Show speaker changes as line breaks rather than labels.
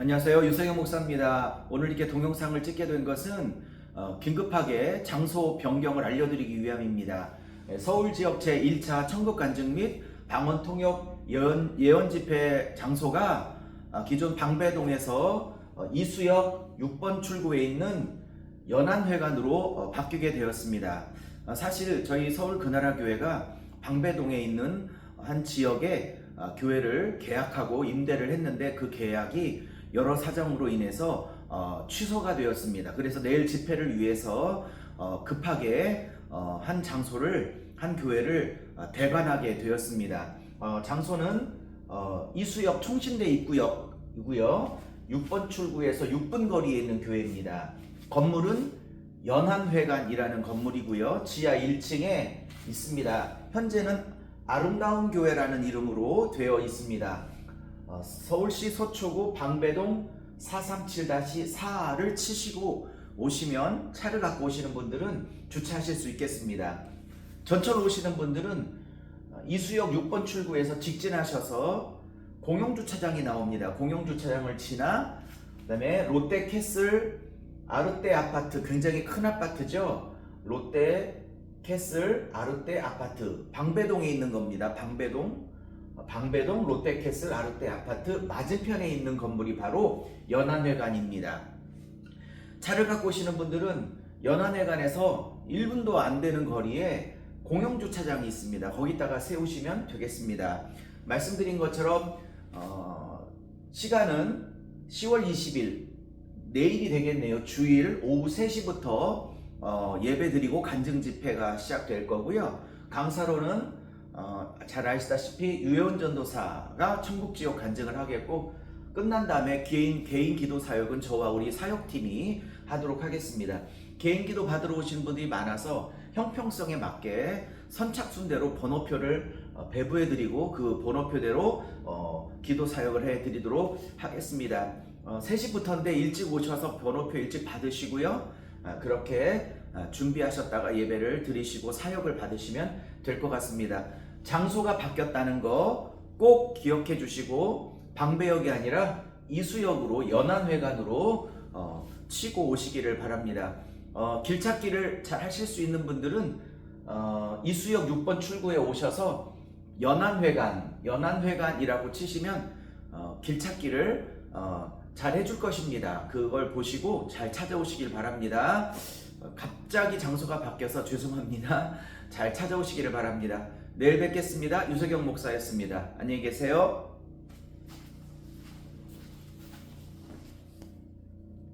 안녕하세요. 유성영 목사입니다. 오늘 이렇게 동영상을 찍게 된 것은 어, 긴급하게 장소 변경을 알려드리기 위함입니다. 예, 서울 지역 제 1차 천국 간증 및 방언 통역 예언, 예언 집회 장소가 아, 기존 방배동에서 어, 이수역 6번 출구에 있는 연안회관으로 어, 바뀌게 되었습니다. 아, 사실 저희 서울 그나라 교회가 방배동에 있는 한 지역에 아, 교회를 계약하고 임대를 했는데 그 계약이 여러 사정으로 인해서 어, 취소가 되었습니다. 그래서 내일 집회를 위해서 어, 급하게 어, 한 장소를 한 교회를 어, 대관하게 되었습니다. 어, 장소는 어, 이수역 총신대 입구역이고요. 6번 출구에서 6분 거리에 있는 교회입니다. 건물은 연한회관이라는 건물이고요. 지하 1층에 있습니다. 현재는 아름다운 교회라는 이름으로 되어 있습니다. 어, 서울시 서초구 방배동 437-4를 치시고 오시면 차를 갖고 오시는 분들은 주차하실 수 있겠습니다. 전철 오시는 분들은 어, 이수역 6번 출구에서 직진하셔서 공용주차장이 나옵니다. 공용주차장을 지나 그다음에 롯데캐슬 아르떼 아파트 굉장히 큰 아파트죠. 롯데 캐슬 아르떼 아파트 방배동에 있는 겁니다. 방배동 어, 방배동 롯데캐슬 아르떼 아파트 맞은편에 있는 건물이 바로 연안회관입니다. 차를 갖고 오시는 분들은 연안회관에서 1분도 안 되는 거리에 공영주차장이 있습니다. 거기다가 세우시면 되겠습니다. 말씀드린 것처럼 어, 시간은 10월 20일 내일이 되겠네요. 주일 오후 3시부터 어, 예배 드리고 간증 집회가 시작될 거고요. 강사로는 어, 잘 아시다시피 유혜원 전도사가 천국 지역 간증을 하겠고 끝난 다음에 개인 개인 기도 사역은 저와 우리 사역팀이 하도록 하겠습니다. 개인 기도 받으러 오신 분들이 많아서 형평성에 맞게 선착순대로 번호표를 어, 배부해 드리고 그 번호표대로 어, 기도 사역을 해 드리도록 하겠습니다. 어, 3시부터인데 일찍 오셔서 번호표 일찍 받으시고요. 아, 그렇게 아, 준비하셨다가 예배를 드리시고 사역을 받으시면 될 것 같습니다. 장소가 바뀌었다는 거 꼭 기억해 주시고 방배역이 아니라 이수역으로 연안회관으로 어, 치고 오시기를 바랍니다. 어, 길찾기를 잘 하실 수 있는 분들은 어, 이수역 6번 출구에 오셔서 연안회관, 연안회관이라고 치시면 어, 길찾기를 어, 잘 해줄 것입니다. 그걸 보시고 잘 찾아오시길 바랍니다. 어, 갑자기 장소가 바뀌어서 죄송합니다. 잘 찾아오시기를 바랍니다. 내일 뵙겠습니다. 유석영 목사였습니다. 안녕히 계세요.